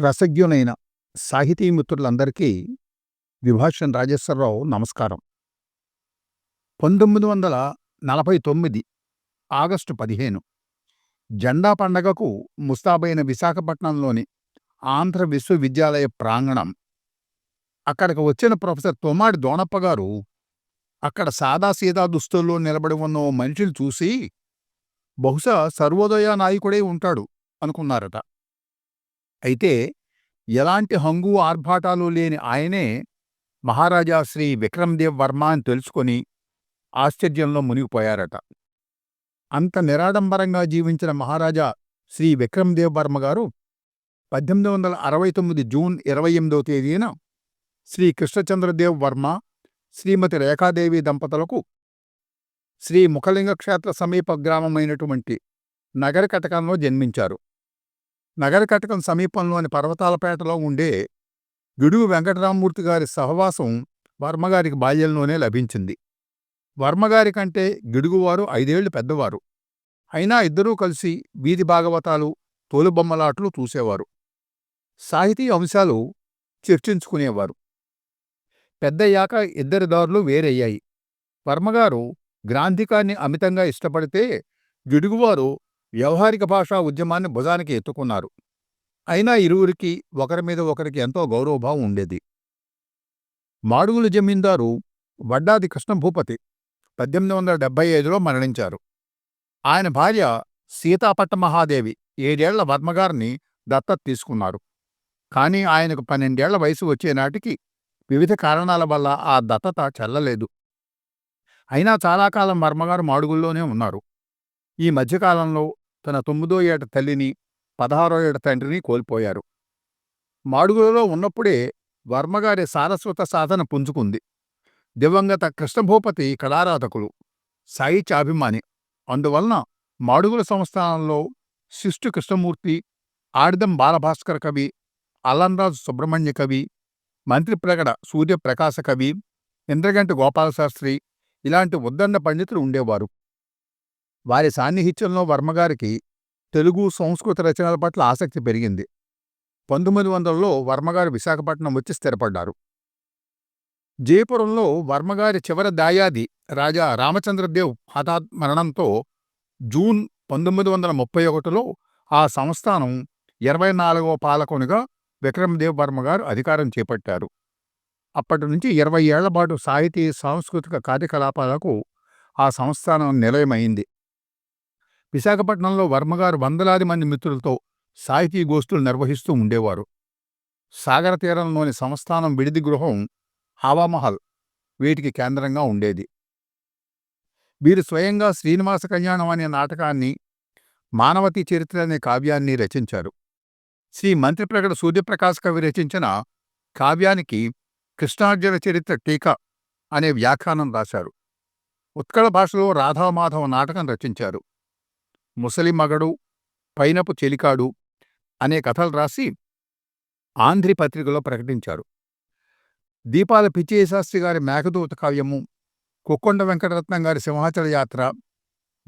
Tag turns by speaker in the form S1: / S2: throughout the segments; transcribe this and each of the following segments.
S1: రసజ్ఞులైన సాహితీ మిత్రులందరికీ విభాషన్ రాజేశ్వరరావు నమస్కారం. పంతొమ్మిది వందల నలభై తొమ్మిది ఆగస్టు పదిహేను జెండా పండగకు ముస్తాబైన విశాఖపట్నంలోని ఆంధ్ర విశ్వవిద్యాలయ ప్రాంగణం. అక్కడికి వచ్చిన ప్రొఫెసర్ తోమాడి దోణప్ప గారు అక్కడ సాదాసీదా దుస్తుల్లో నిలబడి ఉన్న ఓ మనిషిని చూసి బహుశా సర్వోదయ నాయకుడే ఉంటాడు అనుకున్నారట. అయితే ఎలాంటి హంగు ఆర్భాటాలు లేని ఆయనే మహారాజా శ్రీ విక్రమ్దేవ్ వర్మ అని తెలుసుకొని ఆశ్చర్యంలో మునిగిపోయారట. అంత నిరాడంబరంగా జీవించిన మహారాజా శ్రీ విక్రమ్దేవ్ వర్మ గారు పద్దెనిమిది వందల అరవై తొమ్మిది జూన్ ఇరవై ఎనిమిదవ తేదీన శ్రీ కృష్ణచంద్రదేవ్ వర్మ శ్రీమతి రేఖాదేవి దంపతులకు శ్రీ ముఖలింగ క్షేత్ర సమీప గ్రామమైనటువంటి నగరకటకంలో జన్మించారు. నగరకటకం సమీపంలోని పర్వతాలపేటలో ఉండే గిడుగు వెంకటరామమూర్తి గారి సహవాసం వర్మగారికి బాల్యంలోనే లభించింది. వర్మగారి కంటే గిడుగువారు ఐదేళ్ళు పెద్దవారు. అయినా ఇద్దరూ కలిసి వీధి భాగవతాలు తోలుబొమ్మలాట్లు చూసేవారు. సాహితీ అంశాలు చర్చించుకునేవారు. పెద్దయ్యాక ఇద్దరి దారులు వేరయ్యాయి. వర్మగారు గ్రాంధికాన్ని అమితంగా ఇష్టపడితే గిడుగువారు వ్యవహారిక భాషా ఉద్యమాన్ని భుజానికి ఎత్తుకున్నారు. అయినా ఇరువురికి ఒకరి మీద ఒకరికి ఎంతో గౌరవభావం ఉండేది. మాడుగుల జమీందారు వడ్డాది కృష్ణభూపతి పద్దెనిమిది వందల డెబ్బై ఐదులో మరణించారు. ఆయన భార్య సీతాపట్టమహాదేవి ఏడేళ్ళ వర్మగారిని దత్తత తీసుకున్నారు. కానీ ఆయనకు పన్నెండేళ్ళ వయసు వచ్చే నాటికి వివిధ కారణాల వల్ల ఆ దత్తత చెల్లలేదు. అయినా చాలా కాలం వర్మగారు మాడుగుల్లోనే ఉన్నారు. ఈ మధ్యకాలంలో తన తొమ్మిదో ఏట తల్లిని పదహారో ఏట తండ్రిని కోల్పోయారు. మాడుగులలో ఉన్నప్పుడే వర్మగారి సారస్వత సాధన పుంజుకుంది. దివంగత కృష్ణభూపతి కళారాధకులు సాహిత్యాభిమాని అందువలన మాడుగుల సంస్థానంలో శిష్టు కృష్ణమూర్తి ఆడిదం బాలభాస్కర కవి అల్లంరాజు సుబ్రహ్మణ్య కవి మంత్రిప్రగడ సూర్యప్రకాశ కవి ఇంద్రగంటి గోపాలశాస్త్రి ఇలాంటి ఉద్దండ పండితులు ఉండేవారు. వారి సాన్నిహిత్యంలో వర్మగారికి తెలుగు సంస్కృత రచనల పట్ల ఆసక్తి పెరిగింది. పంతొమ్మిది వందలలో వర్మగారు విశాఖపట్నం వచ్చి స్థిరపడ్డారు. జయపురంలో వర్మగారి చివరి దాయాది రాజా రామచంద్రదేవ్ హఠాత్ మరణంతో జూన్ పంతొమ్మిది వందల ముప్పై ఒకటిలో ఆ సంస్థానం ఇరవై నాలుగవ పాలకునిగా విక్రమదేవ్ వర్మగారు అధికారం చేపట్టారు. అప్పటి నుంచి ఇరవై ఏళ్ళ పాటు సాహితీ సాంస్కృతిక కార్యకలాపాలకు ఆ సంస్థానం నిలయమైంది. విశాఖపట్నంలో వర్మగారు వందలాది మంది మిత్రులతో సాహితీ గోష్ఠులు నిర్వహిస్తూ ఉండేవారు. సాగర తీరంలోని సంస్థానం విడిది గృహం హవామహల్ వీటికి కేంద్రంగా ఉండేది. వీరు స్వయంగా శ్రీనివాస కళ్యాణం అనే నాటకాన్ని మానవతి చరిత్ర అనే కావ్యాన్ని రచించారు. శ్రీ మంత్రిప్రగడ సూర్యప్రకాశ్ కవి రచించిన కావ్యానికి కృష్ణార్జున చరిత్ర టీకా అనే వ్యాఖ్యానం రాశారు. ఉత్కళ భాషలో రాధామాధవ నాటకం రచించారు. ముసలి మగడు పైనపు చెలికాడు అనే కథలు రాసి ఆంధ్రి పత్రికలో ప్రకటించారు. దీపాల పిచ్చేశాస్త్రి గారి మేకదూత కావ్యము కుక్కొండ వెంకటరత్నం గారి సింహాచల యాత్ర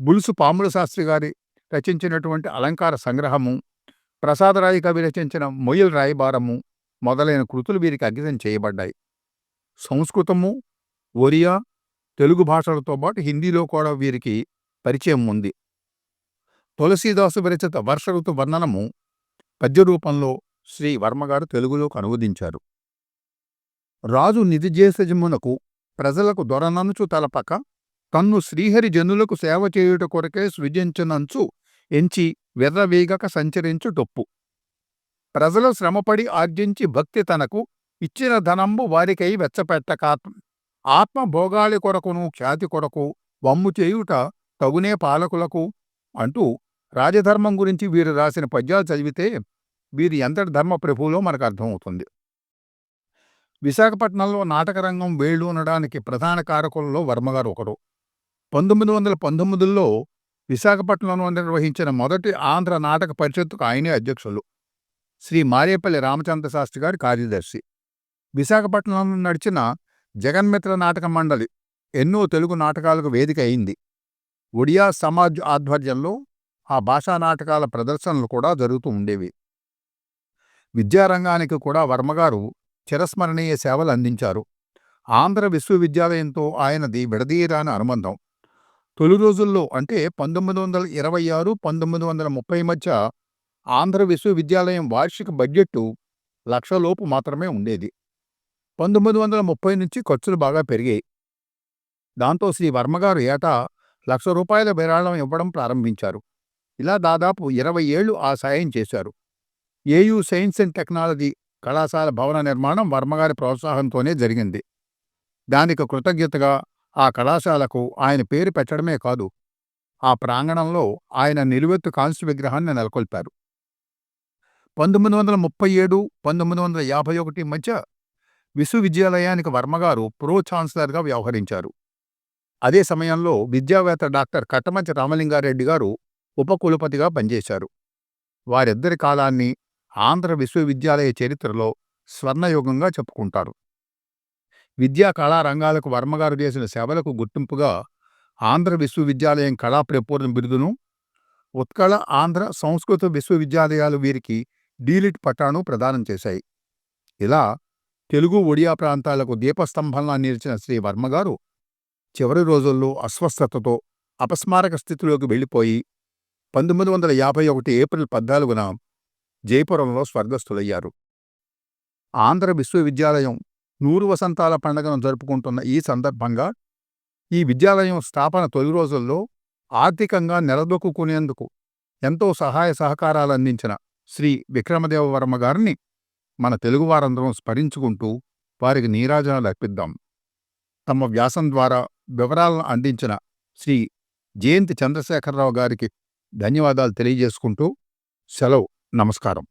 S1: బులుసు పాముల శాస్త్రి గారి రచించినటువంటి అలంకార సంగ్రహము ప్రసాదరాయి కవి రచించిన మొయ్యల్ రాయబారము మొదలైన కృతులు వీరికి అంకితం చేయబడ్డాయి. సంస్కృతము ఒరియా తెలుగు భాషలతో పాటు హిందీలో కూడా వీరికి పరిచయం ఉంది. తులసీదాసు విరచిత వర్ష ఋతు వర్ణనము పద్యరూపంలో శ్రీ వర్మగారు తెలుగులోకి అనువదించారు రాజు నిధిజేసజమునకు ప్రజలకు దొరననుచు తలపక తన్ను శ్రీహరి జనులకు సేవ చేయుట కొరకే సృజించనంచు ఎంచి వెర్రవేగక సంచరించు టొప్పు ప్రజలు శ్రమపడి ఆర్జించి భక్తి తనకు ఇచ్చిన ధనంబు వారికై వెచ్చపెట్టక ఆత్మ భోగాలి కొరకును ఖ్యాతి కొరకు వమ్ము చేయుట తగునే పాలకులకు అంటూ రాజధర్మం గురించి వీరు రాసిన పద్యాలు చదివితే వీరి ఎంతటి ధర్మ ప్రభువులో మనకు అర్థమవుతుంది. విశాఖపట్నంలో నాటకరంగం వేళ్ళు ఉండడానికి ప్రధాన కారకులలో వర్మగారు ఒకరు. పంతొమ్మిది వందల పంతొమ్మిదిలో విశాఖపట్నంలో నిర్వహించిన మొదటి ఆంధ్ర నాటక పరిషత్తుకు ఆయనే అధ్యక్షులు. శ్రీ మారేపల్లి రామచంద్ర శాస్త్రి గారి కార్యదర్శి. విశాఖపట్నంలో నడిచిన జగన్మిత్ర నాటక మండలి ఎన్నో తెలుగు నాటకాలకు వేదిక అయింది. ఒడియా సమాజ్ ఆధ్వర్యంలో ఆ భాషా నాటకాల ప్రదర్శనలు కూడా జరుగుతూ ఉండేవి. విద్యారంగానికి కూడా వర్మగారు చిరస్మరణీయ సేవలు అందించారు. ఆంధ్ర విశ్వవిద్యాలయంతో ఆయనది విడదీయరాని అనుబంధం. తొలి రోజుల్లో అంటే పంతొమ్మిది వందల ఇరవై ఆరు పంతొమ్మిది వందల ముప్పై మధ్య ఆంధ్ర విశ్వవిద్యాలయం వార్షిక బడ్జెట్టు లక్షలోపు మాత్రమే ఉండేది. పంతొమ్మిది వందల ముప్పై నుంచి ఖర్చులు బాగా పెరిగాయి. దాంతో శ్రీ వర్మగారు ఏటా లక్ష రూపాయల విరాళం ఇవ్వడం ప్రారంభించారు. ఇలా దాదాపు ఇరవై ఏళ్ళు ఆ సాయం చేశారు. ఏయూ సైన్స్ అండ్ టెక్నాలజీ కళాశాల భవన నిర్మాణం వర్మగారి ప్రోత్సాహంతోనే జరిగింది. దానికి కృతజ్ఞతగా ఆ కళాశాలకు ఆయన పేరు పెట్టడమే కాదు ఆ ప్రాంగణంలో ఆయన నిలువెత్తు కాంస్య విగ్రహాన్ని నెలకొల్పారు. పంతొమ్మిది వందల ముప్పై ఏడు పంతొమ్మిది వందల యాభై ఒకటి మధ్య విశ్వవిద్యాలయానికి వర్మగారు ప్రో ఛాన్సలర్గా వ్యవహరించారు. అదే సమయంలో విద్యావేత్త డాక్టర్ కట్టమంచి రామలింగారెడ్డి గారు ఉపకులపతిగా పనిచేశారు. వారిద్దరి కాలాన్ని ఆంధ్ర విశ్వవిద్యాలయ చరిత్రలో స్వర్ణయుగంగా చెప్పుకుంటారు. విద్యా కళా రంగాలకు వర్మగారు చేసిన సేవలకు గుర్తింపుగా ఆంధ్ర విశ్వవిద్యాలయం కళా ప్రపూర్ణ బిరుదును ఉత్కళ ఆంధ్ర సంస్కృత విశ్వవిద్యాలయాలు వీరికి డీలిట్ పట్టాను ప్రదానం చేశాయి. ఇలా తెలుగు ఒడియా ప్రాంతాలకు దీపస్తంభంలా నిలిచిన శ్రీ వర్మగారు చివరి రోజుల్లో అస్వస్థతతో అపస్మారక స్థితిలోకి వెళ్ళిపోయి పంతొమ్మిది వందల యాభై ఒకటి ఏప్రిల్ పద్నాలుగున జయపురంలో స్వర్గస్థులయ్యారు. ఆంధ్ర విశ్వవిద్యాలయం నూరు వసంతాల పండుగను జరుపుకుంటున్న ఈ సందర్భంగా ఈ విద్యాలయం స్థాపన తొలి రోజుల్లో ఆర్థికంగా నిలదొక్కునేందుకు ఎంతో సహాయ సహకారాలు అందించిన శ్రీ విక్రమదేవవర్మ గారిని మన తెలుగువారందరం స్మరించుకుంటూ వారికి నీరాజనాలు అర్పిద్దాం. తమ వ్యాసం ద్వారా వివరాలను అందించిన శ్రీ జయంతి చంద్రశేఖరరావు గారికి ధన్యవాదాలు తెలియజేసుకుంటూ సెలవు. నమస్కారం.